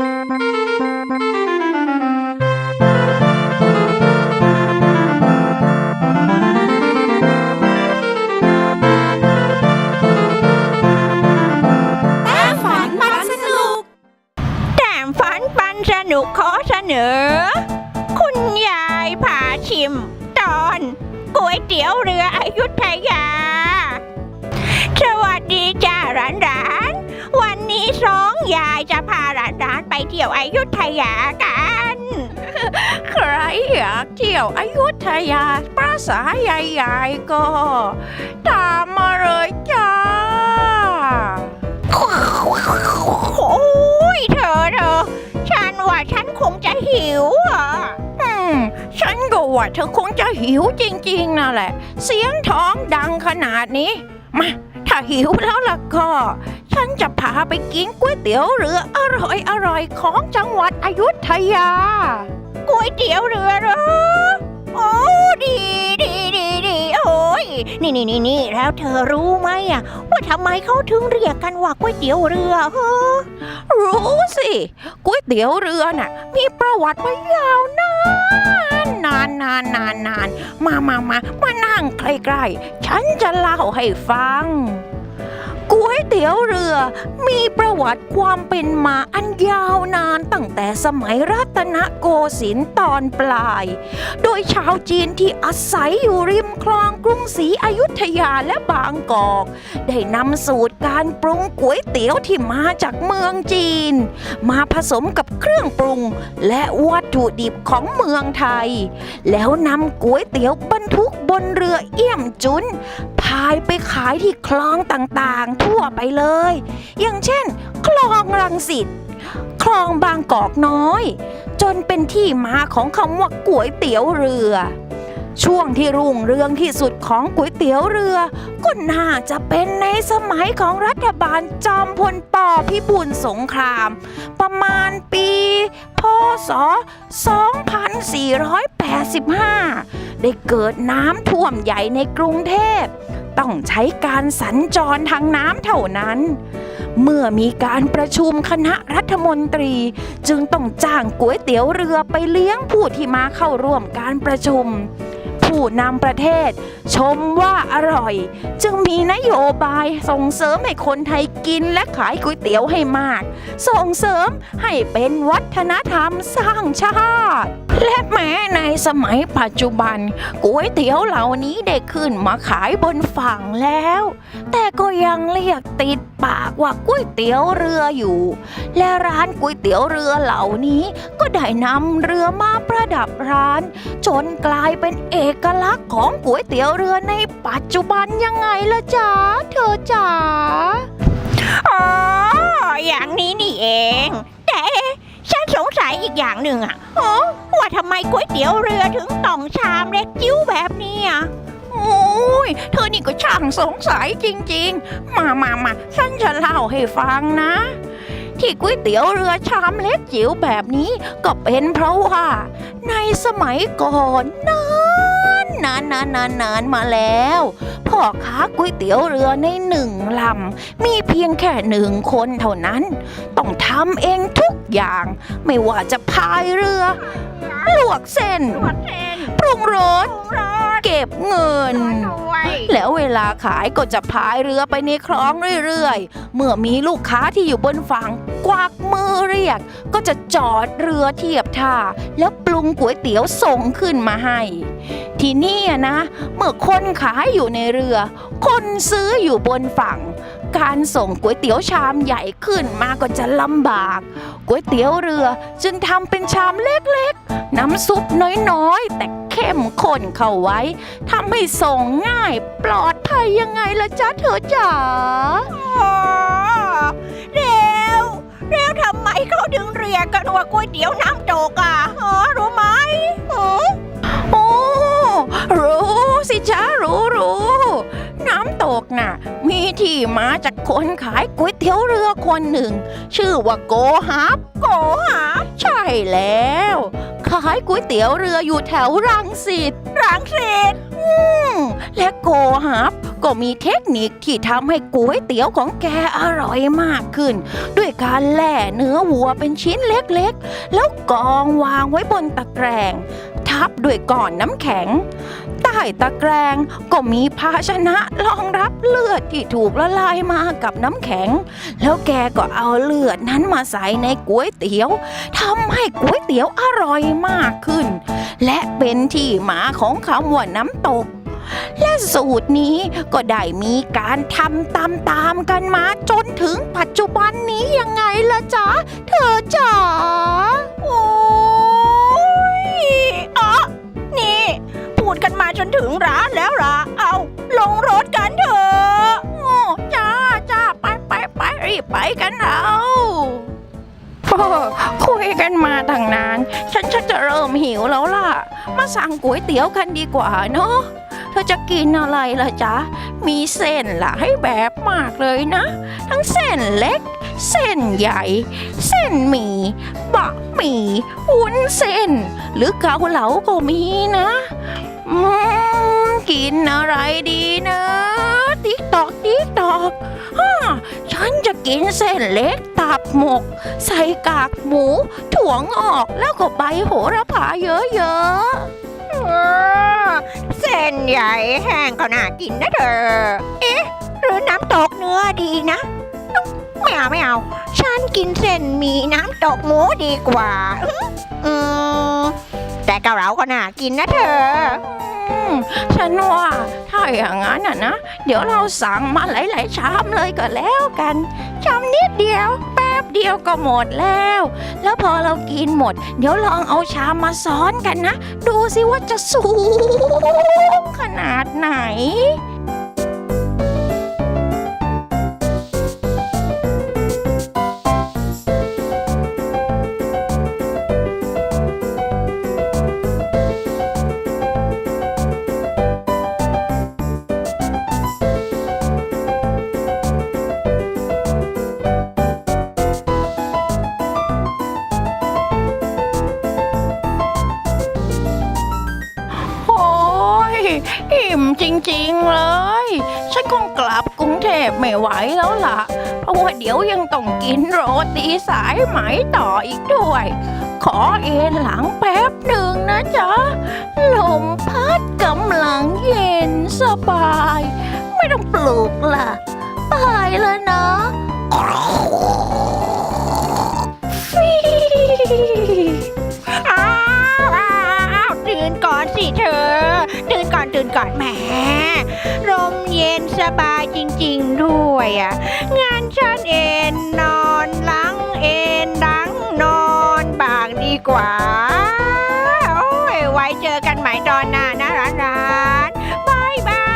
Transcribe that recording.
ฝันปันสนุกแต้มฝันปันสนุกขอเสนอ คุณยายผาชิม ตอนก๋วยเตี๋ยวเรืออยุธยา สวัสดีจ้าหลานหลานๆวัน สองยายจะพาหลานหลานๆไปเที่ยวอยุธยากัน ใครอยากเที่ยวอยุธยาภาษาใหญ่ๆก็ตามมาเลยจ้า โอ้ยเธอเธอฉันว่าฉันคงจะหิวอะอืมฉันก็ว่าเธอคงจะหิวจริงๆนั่นแหละ เสียงท้องดังขนาดนี้ มา ถ้าหิวแล้วล่ะก็ ฉันจะพาไปกินก๋วยเตี๋ยวเรืออร่อยอร่อยของจังหวัดอยุธยา ก๋วยเตี๋ยวเรือเหรอ โอ้ดีดีดีดีโอ้ยนี่นี่นี่นี่แล้วเธอรู้ไหมอะว่าทำไมเขาถึงเรียกกันว่าก๋วยเตี๋ยวเรือฮะรู้สิก๋วยเตี๋ยวเรือน่ะ มีประวัติมายาวนานนานนานนานนานมามามามานั่งใกล้ๆฉันจะเล่าให้ฟัง ก๋วยเตี๋ยวเรือ มีประวัติความเป็นมาอันยาวนานตั้งแต่สมัยรัตนโกสินทร์ตอนปลาย โดยชาวจีนที่อาศัยอยู่ริมคลองกรุงศรีอยุธยาและบางกอก ได้นำสูตรการปรุงก๋วยเตี๋ยวที่มาจากเมืองจีน มาผสมกับเครื่องปรุง และวัตถุดิบของเมืองไทย แล้วนำก๋วยเตี๋ยวบรรทุกบนเรือเอี่ยมจุน พายไปขายที่คลองต่างๆ ทั่วไปเลย อย่างเช่น คลองรังสิตคลองบางกอกน้อย จนเป็นที่มาของคำว่าก๋วยเตี๋ยวเรือ ช่วงที่รุ่งเรืองที่สุดของก๋วยเตี๋ยวเรือ ก็น่าจะเป็นในสมัยของรัฐบาลจอมพลปพิบูลสงคราม ประมาณปี พศ 2485 ได้เกิดน้ำท่วมใหญ่ในกรุงเทพ ต้องใช้การสัญจรทางน้ำเท่านั้น เมื่อมีการประชุมคณะรัฐมนตรีจึงต้องจ้างก๋วยเตี๋ยวเรือไปเลี้ยงผู้ที่มาเข้าร่วมการประชุม ผู้นำประเทศ ชมว่าอร่อย จึงมีนโยบายส่งเสริมให้คนไทยกินและขายก๋วยเตี๋ยวให้มาก ส่งเสริมให้เป็นวัฒนธรรมสร้างชาติ และแม้ในสมัยปัจจุบันก๋วยเตี๋ยวเหล่านี้ได้ขึ้นมาขายบนฝั่งแล้ว แต่ก็ยังเรียกติดปากว่าก๋วยเตี๋ยวเรืออยู่ และร้านก๋วยเตี๋ยวเรือเหล่านี้ก็ได้นำเรือมาประดับร้าน จนกลายเป็นเอกลักษณ์ของก๋วยเตี๋ยวเรือในปัจจุบันยังไงละจ๊ะเธอจ๋าอ๋ออย่างนี้นี่เอง แต่ฉันสงสัยอีกอย่างหนึ่งอะอ๋อว่า ทำไมก๋วยเตี๋ยวเรือถึงต้องชามเล็กจิ้วแบบนี้อะโอ้ยเธอนี่ก็ช่างสงสัยจริงๆ มามามาฉันจะเล่าให้ฟังนะ ที่ก๋วยเตี๋ยวเรือชามเล็กจิ๋วแบบนี้ก็เป็นเพราะว่า ในสมัยก่อนนานนานนานนานมาแล้ว พ่อค้าก๋วยเตี๋ยวเรือในหนึ่งลำ มีเพียงแค่หนึ่งคนเท่านั้น ต้องทำเองทุกอย่าง ไม่ว่าจะพายเรือ ลวกเส้น งรสเก็บเงิน แล้วเวลาขายก็จะพายเรือไปในคลองเรื่อยๆ เมื่อมีลูกค้าที่อยู่บนฝั่งกวักมือเรียก ก็จะจอดเรือเทียบท่า แล้วปรุงก๋วยเตี๋ยวส่งขึ้นมาให้ ที่นี่นะ เมื่อคนขายอยู่ในเรือ คนซื้ออยู่บนฝั่ง การส่งก๋วยเตี๋ยวชามใหญ่ขึ้นมาก็จะลำบาก ก๋วยเตี๋ยวเรือจึงทำเป็นชามเล็กๆ น้ำซุปน้อยๆ แต่เข้มข้นเข้าไว้ทำให้ส่งง่ายปลอดภัยยังไงล่ะจ๊ะเธอจ๋าอ๋อแล้วแล้วทำไมเขาถึงเรียกกันว่าก๋วยเตี๋ยวน้ำตกอะอ๋อรู้ไหมอ๋อโอ้รู้สิจ๊ะรู้รู้น้ำตกน่ะ มีที่มาจากคนขายก๋วยเตี๋ยวเรือคนหนึ่ง ชื่อว่าโกฮับ โกฮับ ใช่แล้ว ขายก๋วยเตี๋ยวเรืออยู่แถวรังสิตรังสิตและโกฮับก็มีเทคนิคที่ทำให้ก๋วยเตี๋ยวของแกอร่อยมากขึ้น ด้วยการแล่เนื้อวัวเป็นชิ้นเล็กๆ แล้วกองวางไว้บนตะแกรง ทับด้วยก้อนน้ำแข็ง ใต้ตะแกรงก็มีภาชนะรองรับเลือดที่ถูกละลายมากับน้ำแข็ง แล้วแกก็เอาเลือดนั้นมาใส่ในก๋วยเตี๋ยวทำให้ก๋วยเตี๋ยวอร่อยมากขึ้น และเป็นที่มาของคำว่าน้ำตกและสูตรนี้ก็ได้มีการทำตามตามๆกันมาจนถึงปัจจุบันนี้ยังไงล่ะจ๊ะ เธอจ๋าโอ้ ถึงร้านแล้วล่ะ เอาลงรถกันเถอะโอ้จ้าจ้าไปไปไปรีบไปกันเราคุยกันมาตั้งนาน ฉันชักจะเริ่มหิวแล้วล่ะ มาสั่งก๋วยเตี๋ยวกันดีกว่าเนาะเธอจะกินอะไรล่ะจ๊ะ มีเส้นหลายแบบมากเลยนะ ทั้งเส้นเล็ก เส้นใหญ่ เส้นหมี่ บะหมี่วุ้นเส้น หรือเกาเหลาก็มีนะ อืมกินอะไรดีนะติ๊กตอกติ๊กตอกฮ่าฉันจะกินเส้นเล็กตับหมก ใส่กากหมู ถั่วงอกแล้วก็ใบโหระพาเยอะเออเส้นใหญ่แห้งก็น่ากินนะเธอ เอ๊ะ หรือน้ำตกเนื้อดีนะ ไม่เอาไม่เอา ฉันกินเส้นมีน้ำตกหมูดีกว่า อืม แต่เกาเหลาก็น่ากินนะเธอ ฉันว่าถ้าอย่างนั้นน่ะนะ เดี๋ยวเราสั่งมาหลายๆชามเลยก็แล้วกันชามนิดเดียว แป๊บเดียวก็หมดแล้ว แล้วพอเรากินหมด เดี๋ยวลองเอาชามมาซ้อนกันนะ ดูสิว่าจะสูงขนาดไหน อิ่มจริงๆเลย ฉันคงกลับกรุงเทพไม่ไหวแล้วล่ะ เพราะว่าเดี๋ยวยังต้องกินโรตีสายไหมต่ออีกด้วย ขอเอนหลังแป๊บหนึ่งนะจ๊ะ ลมพัดกำลังเย็นสบาย ไม่ต้องปลุกล่ะืนก่อนแหมลมเย็นสบายจริงๆด้วยอะงานฉันเอนนอนล้างเอนดังนอนบางดีกว่า โอ้ยไว้เจอกันใหม่ตอนหน้านะร้านบายบาย